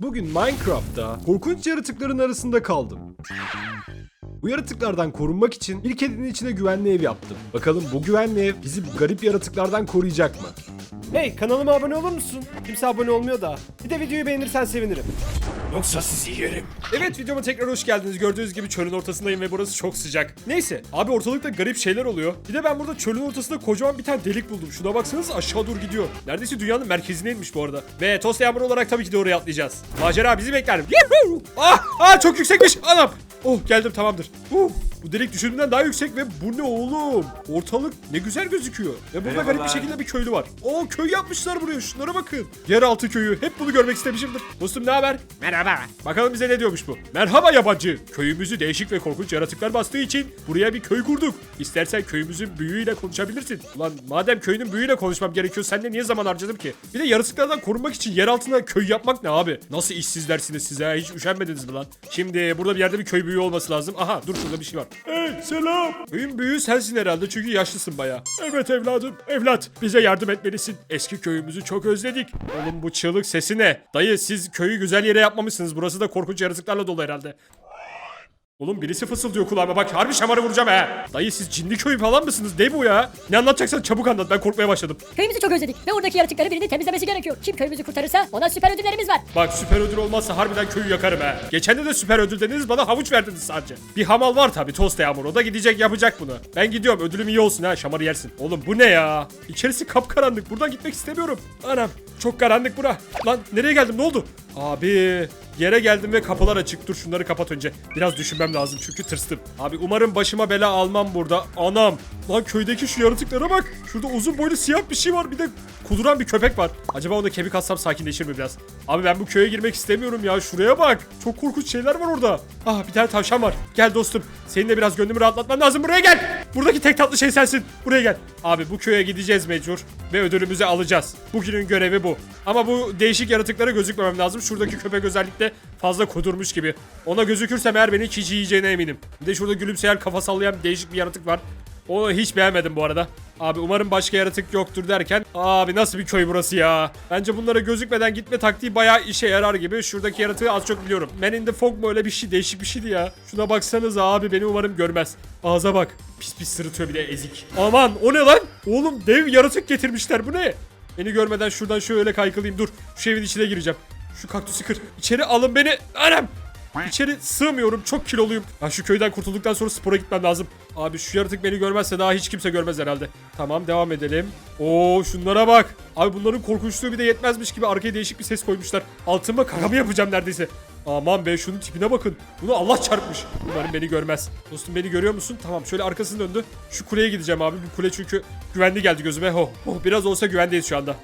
Bugün Minecraft'ta korkunç yaratıkların arasında kaldım. Bu yaratıklardan korunmak için bir kedinin içine güvenli ev yaptım. Bakalım bu güvenli ev bizi bu garip yaratıklardan koruyacak mı? Hey kanalıma abone olur musun? Kimse abone olmuyor da. Bir de videoyu beğenirsen sevinirim. Yoksa sizi yerim. Evet videoma tekrar hoş geldiniz. Gördüğünüz gibi çölün ortasındayım ve burası çok sıcak. Neyse abi ortalıkta garip şeyler oluyor. Bir de ben burada çölün ortasında kocaman bir tane delik buldum. Şuna baksanız aşağı doğru gidiyor. Neredeyse dünyanın merkezine bu arada. Ve tost yağmur olarak tabii ki de oraya atlayacağız. Macera bizi bekler. Ah, ah çok yüksekmiş. Anam. Oh geldim tamamdır. Uh, bu delik düşündüğümden daha yüksek ve bu ne oğlum? Ortalık ne güzel gözüküyor. Ve burada garip bir şekilde bir köylü var. Oo köy yapmışlar buraya şunlara bakın. Yeraltı köyü. Hep bunu görmek istemişimdir. Dostum ne haber? Merhaba. Bakalım bize ne diyormuş bu. Merhaba yabancı. Köyümüzü değişik ve korkunç yaratıklar bastığı için buraya bir köy kurduk. İstersen köyümüzün büyüğüyle konuşabilirsin. Ulan madem köyünün büyüğüyle konuşmam gerekiyor sen de niye zaman harcadım ki? Bir de yaratıklardan korunmak için yer altına köy yapmak ne abi? Nasıl işsizlersiniz size? Hiç üşenmediniz mi lan? Şimdi burada bir yerde bir köy büyüğü olması lazım. Aha dur şurada bir şey var. Hey selam. Köyün büyüğü sensin herhalde çünkü yaşlısın baya. Evet evladım. Evlat bize yardım etmelisin. Eski köyümüzü çok özledik. Oğlum bu çığlık sesi ne? Dayı siz köyü güzel yere yapmamışsınız. Burası da korkunç yaratıklarla dolu herhalde. Oğlum birisi fısıldıyor kulağıma bak harbi şamarı vuracağım he. Dayı siz cinli köy falan mısınız? Ne bu ya? Ne anlatacaksan çabuk anlat ben korkmaya başladım. Köyümüzü çok özledik ve oradaki yaratıkları birinin temizlemesi gerekiyor. Kim köyümüzü kurtarırsa ona süper ödüllerimiz var. Bak süper ödül olmazsa harbiden köyü yakarım he. Geçen de de süper ödül dediniz bana havuç verdiniz sadece. Bir hamal var tabi tost yağmur o da gidecek yapacak bunu. Ben gidiyorum ödülüm iyi olsun ha şamarı yersin. Oğlum bu ne ya? İçerisi kapkaranlık buradan gitmek istemiyorum. Anam çok karanlık bura. Lan nereye geldim ne oldu? Abi Yere geldim ve kapılar açık. Dur şunları kapat önce. Biraz düşünmem lazım çünkü tırstım. Abi umarım başıma bela almam burada. Anam. Lan köydeki şu yaratıklara bak. Şurada uzun boylu siyah bir şey var. Bir de kuduran bir köpek var. Acaba ona kemik atsam sakinleşir mi biraz? Abi ben bu köye girmek istemiyorum ya. Şuraya bak. Çok korkunç şeyler var orada. Ah bir tane tavşan var. Gel dostum. Senin de biraz gönlümü rahatlatman lazım. Buraya gel. Buradaki tek tatlı şey sensin. Buraya gel. Abi bu köye gideceğiz mecbur. Ve ödülümüzü alacağız. Bugünün görevi bu. Ama bu değişik yaratıklara gözükmemem lazım. Şuradaki köpek özellikle fazla kudurmuş gibi. Ona gözükürsem eğer beni çiğ yiyeceğine eminim. Bir de şurada gülümseyen kafa sallayan değişik bir yaratık var. Onu hiç beğenmedim bu arada. Abi umarım başka yaratık yoktur derken abi nasıl bir köy burası ya? Bence bunlara gözükmeden gitme taktiği bayağı işe yarar gibi. Şuradaki yaratığı az çok biliyorum. Man in the Fog mu öyle bir şey değişik bir şeydi ya. Şuna baksanız abi beni umarım görmez. Ağza bak. Pis pis sırıtıyor bir de ezik. Aman o ne lan? Oğlum dev yaratık getirmişler bu ne? Beni görmeden şuradan şöyle kaykılayım dur. Şu evin içine gireceğim. Şu kaktüsü kır. İçeri alın beni. Anam. İçeri sığmıyorum. Çok kiloluyum. Ha şu köyden kurtulduktan sonra spora gitmem lazım. Abi şu yaratık beni görmezse daha hiç kimse görmez herhalde. Tamam devam edelim. Oo şunlara bak. Abi bunların korkunçluğu bir de yetmezmiş gibi arkaya değişik bir ses koymuşlar. Altıma kaka mı yapacağım neredeyse. Aman be şunun tipine bakın. Bunu Allah çarpmış. Umarım beni görmez. Dostum beni görüyor musun? Tamam şöyle arkasını döndü. Şu kuleye gideceğim abi. Bu kule çünkü güvenli geldi gözüme. Oh, oh biraz olsa güvendeyiz şu anda.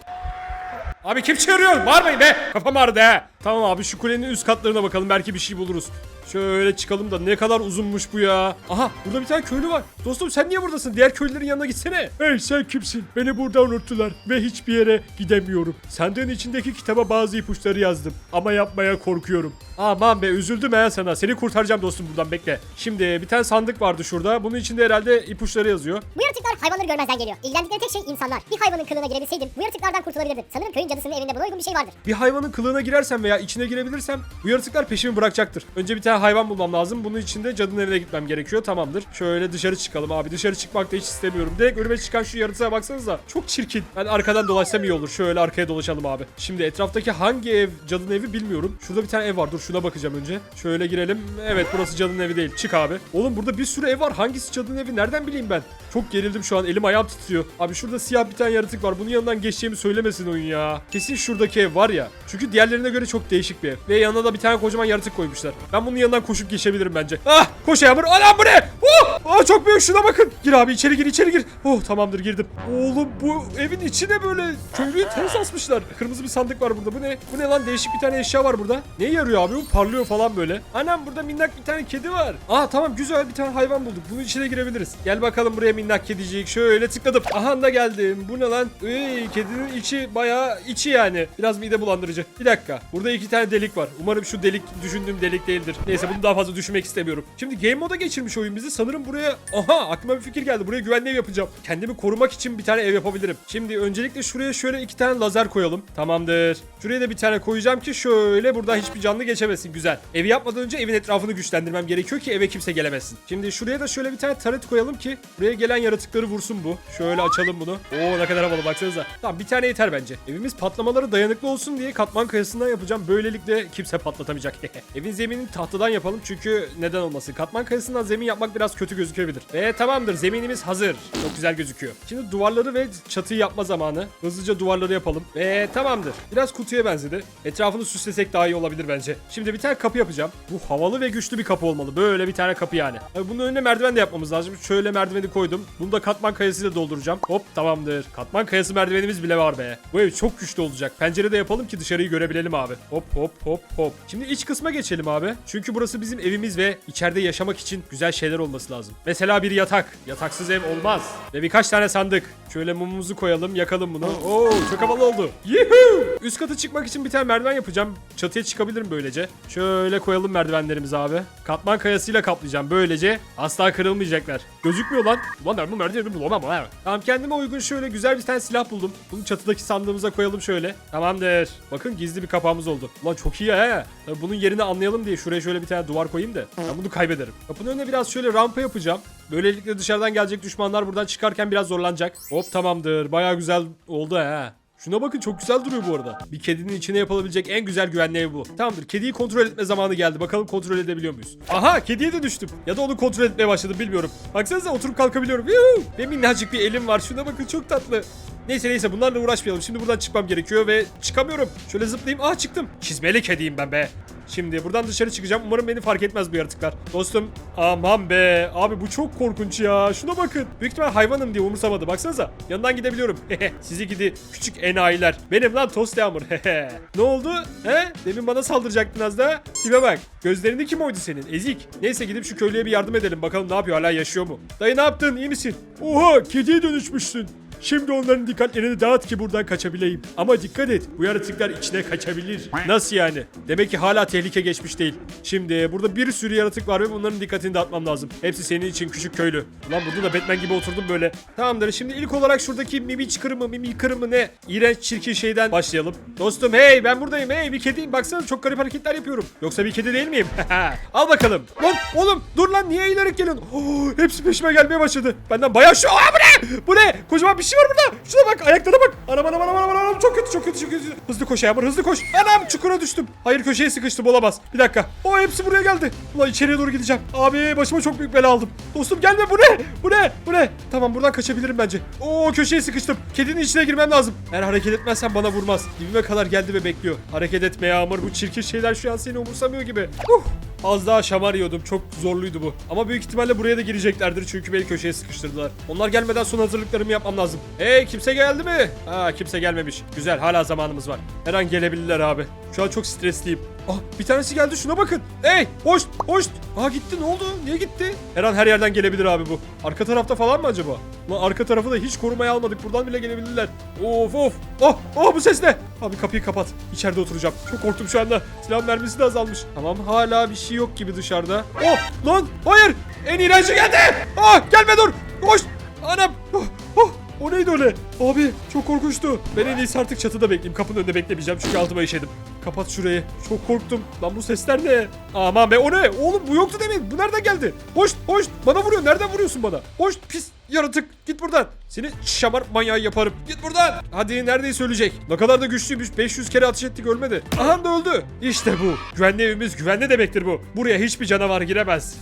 Abi kim çağırıyor? Bağırmayın be. Kafam ağrıdı he. Tamam abi şu kulenin üst katlarına bakalım. Belki bir şey buluruz. Şöyle çıkalım da ne kadar uzunmuş bu ya. Aha burada bir tane köylü var. Dostum sen niye buradasın? Diğer köylülerin yanına gitsene. Hey sen kimsin? Beni burada unuttular ve hiçbir yere gidemiyorum. Sandığın içindeki kitaba bazı ipuçları yazdım. Ama yapmaya korkuyorum. Aman be üzüldüm he sana. Seni kurtaracağım dostum buradan bekle. Şimdi bir tane sandık vardı şurada. Bunun içinde herhalde ipuçları yazıyor. Bu yaratıklar hayvanları görmezden geliyor. İlgilendikleri tek şey insanlar. Bir hayvanın kılığına girebilseydim bu yaratıklardan kurtulabilirdim. Sanırım köyün cadısının evinde buna uygun bir şey vardır. Bir hayvanın kılığına girersem veya içine girebilirsem bu yaratıklar peşimi bırakacaktır. Önce bir tane hayvan bulmam lazım. Bunun için de cadının evine gitmem gerekiyor. Tamamdır. Şöyle dışarı çıkalım abi. Dışarı çıkmak da hiç istemiyorum. Direkt önüme çıkan şu yaratığa baksanıza. Çok çirkin. Ben arkadan dolaşsam iyi olur. Şöyle arkaya dolaşalım abi. Şimdi etraftaki hangi ev cadının evi bilmiyorum. Şurada bir tane ev var. Dur şuna bakacağım önce. Şöyle girelim. Evet burası cadının evi değil. Çık abi. Oğlum burada bir sürü ev var. Hangisi cadının evi? Nereden bileyim ben? Çok gerildim şu an. Elim ayağım titriyor. Abi şurada siyah bir tane yaratık var. Bunun yanından geçeceğimi söylemesin oyun ya. Kesin şuradaki ev var ya. Çünkü diğerlerine göre çok değişik bir ev. Ve yanına da bir tane kocaman yaratık koymuşlar. Ben bunun yanından koşup geçebilirim bence. Ah! Koş Yağmur. Anam bu ne? Oh! Aa, çok büyük şuna bakın. Gir abi içeri gir içeri gir. Oh tamamdır girdim. Oğlum bu evin içine böyle köylüyü ters asmışlar. Kırmızı bir sandık var burada. Bu ne? Bu ne lan? Değişik bir tane eşya var burada. Ne yarıyor abi? Bu parlıyor falan böyle. Anam burada minnak bir tane kedi var. Aa tamam güzel bir tane hayvan bulduk. Bunun içine girebiliriz. Gel bakalım buraya minnak kedicik. Şöyle tıkladım. Aha da geldim. Bu ne lan? Ey kedinin içi bayağı içi yani. Biraz mide bulandırıcı. Bir dakika. Burada iki tane delik var. Umarım şu delik düşündüğüm delik değildir. Neyse bunu daha fazla düşünmek istemiyorum. Şimdi game moda geçirmiş oyun bizi. Sanırım buraya... Aha aklıma bir fikir geldi. Buraya güvenli ev yapacağım. Kendimi korumak için bir tane ev yapabilirim. Şimdi öncelikle şuraya şöyle iki tane lazer koyalım. Tamamdır. Şuraya da bir tane koyacağım ki şöyle buradan hiçbir canlı geçemesin. Güzel. Evi yapmadan önce evin etrafını güçlendirmem gerekiyor ki eve kimse gelemesin. Şimdi şuraya da şöyle bir tane taret koyalım ki buraya gelen yaratıkları vursun bu. Şöyle açalım bunu. Oo ne kadar havalı baksanıza. Tamam bir tane yeter bence. Evimiz patlamalara dayanıklı olsun diye katman kayasından yapacağım. Böylelikle kimse patlatamayacak. Evin zeminini tahtadan yapalım çünkü neden olmasın. Katman kayasından zemin yapmak biraz kötü gözükebilir. Ve tamamdır zeminimiz hazır. Çok güzel gözüküyor. Şimdi duvarları ve çatıyı yapma zamanı. Hızlıca duvarları yapalım. Ve tamamdır. Biraz kutuya benzedi. Etrafını süslesek daha iyi olabilir bence. Şimdi bir tane kapı yapacağım. Bu havalı ve güçlü bir kapı olmalı. Böyle bir tane kapı yani. Tabii bunun önüne merdiven de yapmamız lazım. Şöyle merdiveni koydum. Bunu da katman kayasıyla dolduracağım. Hop tamamdır. Katman kayası merdivenimiz bile var be. Bu ev çok güçlü olacak. Pencere de yapalım ki dışarıyı görebilelim abi. Hop hop hop hop. Şimdi iç kısma geçelim abi. Çünkü burası bizim evimiz ve içeride yaşamak için güzel şeyler olması lazım. Mesela bir yatak. Yataksız ev olmaz. Ve birkaç tane sandık. Şöyle mumumuzu koyalım, yakalım bunu. Oo, çok havalı oldu. Yuhuu! Üst kata çıkmak için bir tane merdiven yapacağım. Çatıya çıkabilirim böylece. Şöyle koyalım merdivenlerimizi abi. Katman kayasıyla kaplayacağım. Böylece asla kırılmayacaklar. Gözükmüyor lan. Ulan ben bu merdiveni bulamam ha. Tamam kendime uygun şöyle güzel bir tane silah buldum. Bunu çatıdaki sandığımıza koyalım şöyle. Tamamdır. Bakın gizli bir kapağımız oldu. Ulan çok iyi he. Tabii bunun yerini anlayalım diye şuraya şöyle bir tane duvar koyayım da. Ben bunu kaybederim. Kapının önüne biraz şöyle rampa yapacağım. Böylelikle dışarıdan gelecek düşmanlar buradan çıkarken biraz zorlanacak. Hop tamamdır. Baya güzel oldu he. Şuna bakın çok güzel duruyor bu arada. Bir kedinin içine yapılabilecek en güzel güvenli ev bu. Tamamdır kediyi kontrol etme zamanı geldi. Bakalım kontrol edebiliyor muyuz? Aha kediye de düştüm. Ya da onu kontrol etmeye başladım bilmiyorum. Baksanıza oturup kalkabiliyorum. Yuhuu! Ve minnacık bir elim var. Şuna bakın çok tatlı. Neyse neyse bunlarla uğraşmayalım. Şimdi buradan çıkmam gerekiyor ve çıkamıyorum. Şöyle zıplayayım. Ah çıktım. Çizmeli kediyim ben be. Şimdi buradan dışarı çıkacağım. Umarım beni fark etmez bu yaratıklar. Dostum aman be. Abi bu çok korkunç ya. Şuna bakın. Büyük ihtimal hayvanım diye umursamadı. Baksanıza. Yanından gidebiliyorum. Sizi gidi küçük enayiler. Benim lan tost yağmur. ne oldu? He? Demin bana saldıracaktın az da. Tipe bak. Gözlerini kim oydu senin? Ezik. Neyse gidip şu köylüye bir yardım edelim. Bakalım ne yapıyor hala yaşıyor mu? Dayı ne yaptın? İyi misin? Oha kediye dönüşmüşsün. Şimdi onların dikkatlerini dağıt ki buradan kaçabileyim. Ama dikkat et bu yaratıklar içine kaçabilir. Nasıl yani? Demek ki hala tehlike geçmiş değil. Şimdi burada bir sürü yaratık var ve bunların dikkatini dağıtmam lazım. Hepsi senin için küçük köylü. Ulan burada da Batman gibi oturdum böyle. Tamamdır şimdi ilk olarak şuradaki mimiç kırımı mimi kırımı ne? İğrenç çirkin şeyden başlayalım. Dostum hey ben buradayım hey bir kediyim baksana çok garip hareketler yapıyorum. Yoksa bir kedi değil miyim? Al bakalım. Lan oğlum dur lan niye eğilerek geliyorsun? Oh, hepsi peşime gelmeye başladı. Benden bayağı şu... Aa, bu ne? Bu ne? Kocaman bir şey var burada. Şuna bak ayaklara bak. Anam anam anam anam anam. Çok kötü çok kötü çok kötü. Hızlı koş Yağmur hızlı koş. Anam çukura düştüm. Hayır köşeye sıkıştım olamaz. Bir dakika. O hepsi buraya geldi. Ulan içeriye doğru gideceğim. Abi başıma çok büyük bela aldım. Dostum gelme bu ne? Bu ne? Bu ne? Tamam buradan kaçabilirim bence. Oo köşeye sıkıştım. Kedinin içine girmem lazım. Eğer hareket etmezsem bana vurmaz. Dibime kadar geldi ve bekliyor. Hareket etme Yağmur. Bu çirkin şeyler şu an seni umursamıyor gibi. Uh. Az daha şamar yiyordum. Çok zorluydu bu. Ama büyük ihtimalle buraya da gireceklerdir çünkü beni köşeye sıkıştırdılar. Onlar gelmeden son hazırlıklarımı yapmam lazım. Hey kimse geldi mi? Ha kimse gelmemiş. Güzel hala zamanımız var. Her an gelebilirler abi. Şu an çok stresliyim. Ah bir tanesi geldi şuna bakın. Hey hoş hoş. Aa gitti ne oldu? Niye gitti? Her an her yerden gelebilir abi bu. Arka tarafta falan mı acaba? Lan arka tarafı da hiç korumaya almadık. Buradan bile gelebilirler. Of of. Oh oh bu ses ne? Abi kapıyı kapat. İçeride oturacağım. Çok korktum şu anda. Silah mermisi de azalmış. Tamam hala bir şey yok gibi dışarıda. Oh lan hayır. En iğrenci geldi. Ah gelme dur. Koş. Anam. Oh, oh. O neydi öyle? Abi çok korkunçtu. Ben en iyisi artık çatıda bekleyeyim. Kapının önünde beklemeyeceğim çünkü altıma işedim. Kapat şurayı. Çok korktum. Lan bu sesler ne? Aman be o ne? Oğlum bu yoktu demin. Bu nereden geldi? Hoş hoş. Bana vuruyor. Nereden vuruyorsun bana? Hoş pis yaratık. Git buradan. Seni şamar manyağı yaparım. Git buradan. Hadi neredeyse ölecek. Ne kadar da güçlüymüş. 500 kere ateş ettik ölmedi. Aha da öldü. İşte bu. Güvenli evimiz güvenli demektir bu. Buraya hiçbir canavar giremez.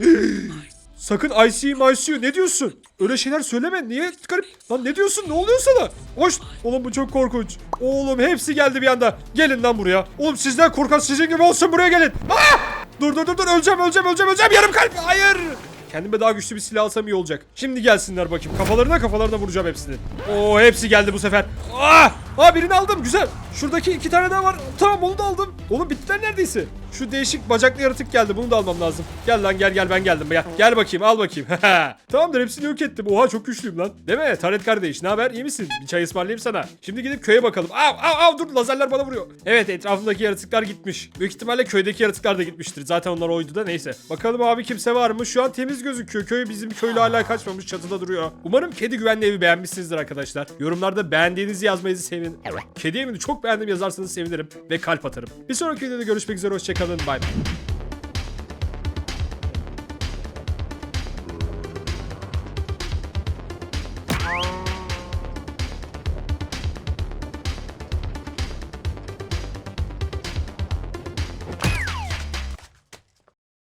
Sakın ICU ICU ne diyorsun? Öyle şeyler söyleme niye garip? Lan ne diyorsun ne oluyor sana? Hoş oğlum bu çok korkunç. Oğlum hepsi geldi bir anda. Gelin lan buraya. Oğlum sizden korkan sizin gibi olsun buraya gelin. Aa! Dur dur dur dur öleceğim öleceğim öleceğim öleceğim yarım kalp. Hayır. Kendime daha güçlü bir silah alsam iyi olacak. Şimdi gelsinler bakayım. Kafalarına kafalarına vuracağım hepsini. Oo hepsi geldi bu sefer. Ah! Aa birini aldım güzel. Şuradaki iki tane daha var. Tamam onu da aldım. Oğlum bittiler neredeyse. Şu değişik bacaklı yaratık geldi. Bunu da almam lazım. Gel lan gel gel ben geldim. Gel, gel bakayım al bakayım. Tamamdır hepsini yok ettim. Oha çok güçlüyüm lan. Değil mi? Taret kardeş ne haber? İyi misin? Bir çay ısmarlayayım sana. Şimdi gidip köye bakalım. Av av av dur lazerler bana vuruyor. Evet etrafımdaki yaratıklar gitmiş. Büyük ihtimalle köydeki yaratıklar da gitmiştir. Zaten onlar oydu da neyse. Bakalım abi kimse var mı? Şu an temiz gözüküyor. Köy bizim köylü hala kaçmamış çatıda duruyor. Umarım kedi güvenli evi beğenmişsinizdir arkadaşlar. Yorumlarda beğendiğinizi yazmayı sevin. Kedi evini çok beğendim yazarsanız sevinirim ve kalp atarım. Bir sonraki videoda görüşmek üzere hoşçakalın. Bay bay.